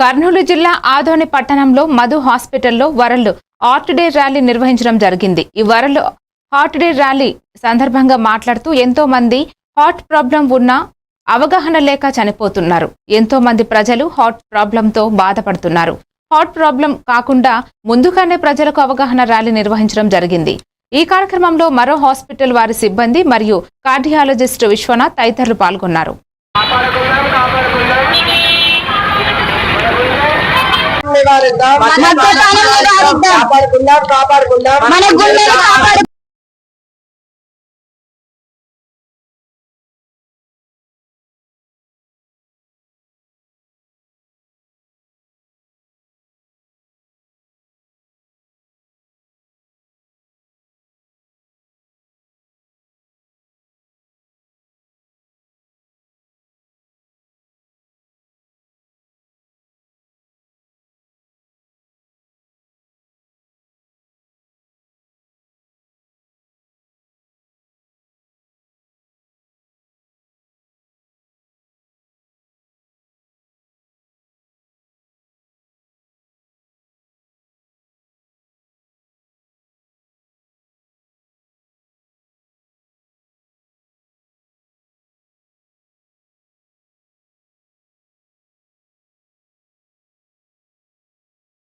కర్నూలు జిల్లా ఆదోని పట్టణంలో మధు హాస్పిటల్లో వరల్డ్ హార్ట్ డే ర్యాలీ నిర్వహించడం జరిగింది. ఈ వరల్డ్ హార్ట్ డే ర్యాలీ సందర్భంగా మాట్లాడుతూ ఎంతో మంది హార్ట్ ప్రాబ్లం ఉన్నా అవగాహన లేక చనిపోతున్నారు. ఎంతో మంది ప్రజలు హార్ట్ ప్రాబ్లంతో బాధపడుతున్నారు. హార్ట్ ప్రాబ్లం కాకుండా ముందుగానే ప్రజలకు అవగాహన ర్యాలీ నిర్వహించడం జరిగింది. ఈ కార్యక్రమంలో మరో హాస్పిటల్ వారి సిబ్బంది మరియు కార్డియాలజిస్ట్ విశ్వనాథ్ తదితరులు పాల్గొన్నారు. నివారిద్దాం. కాపాడుకుందాం. కాపాడుకుందాం. మన గుండెలు కాపాడు